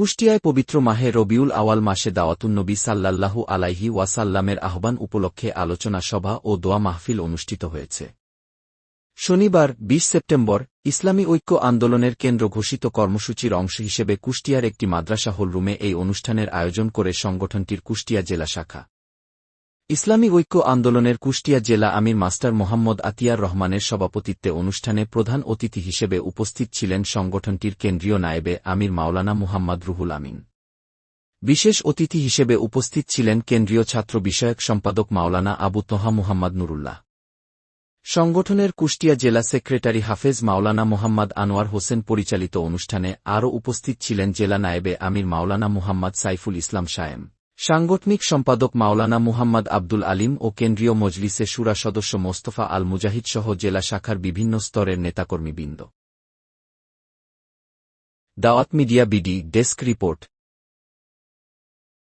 কুষ্টিয়ায় পবিত্র মাহে রবিউল আওয়াল মাসে দাওয়াতুন্নবী সাল্লাল্লাহু আলাইহি ওয়াসাল্লামের আহ্বান উপলক্ষে আলোচনা সভা ও দোয়া মাহফিল অনুষ্ঠিত হয়েছে। শনিবার ২০ সেপ্টেম্বর, ইসলামী ঐক্য আন্দোলনের কেন্দ্র ঘোষিত কর্মসূচির অংশ হিসেবে কুষ্টিয়ার একটি মাদ্রাসা হলরুমে এই অনুষ্ঠানের আয়োজন করে সংগঠনটির কুষ্টিয়া জেলা শাখা। ইসলামী ঐক্য আন্দোলনের কুষ্টিয়া জেলা আমির মাস্টার মোহাম্মদ আতিয়ার রহমানের সভাপতিত্বে অনুষ্ঠানে প্রধান অতিথি হিসেবে উপস্থিত ছিলেন সংগঠনটির কেন্দ্রীয় নায়েবে আমির মাওলানা মুহাম্মদ রুহুল আমিন। বিশেষ অতিথি হিসেবে উপস্থিত ছিলেন কেন্দ্রীয় ছাত্র বিষয়ক সম্পাদক মাওলানা আবু তোহা মুহাম্মদ নুরুল্লাহ। সংগঠনের কুষ্টিয়া জেলা সেক্রেটারি হাফেজ মাওলানা মোহাম্মদ আনোয়ার হোসেন পরিচালিত অনুষ্ঠানে আরও উপস্থিত ছিলেন জেলা নায়েবে আমির মাওলানা মুহাম্মদ সাইফুল ইসলাম সায়েম। সাংগঠনিক সম্পাদক মাওলানা মুহাম্মদ আব্দুল আলিম ও কেন্দ্রীয় মজলিসে সুরা সদস্য মোস্তফা আল মুজাহিদ সহ জেলা শাখার বিভিন্ন স্তরের নেতাকর্মীবৃন্দ। দাওয়াত মিডিয়া বিডি, ডেস্ক রিপোর্ট।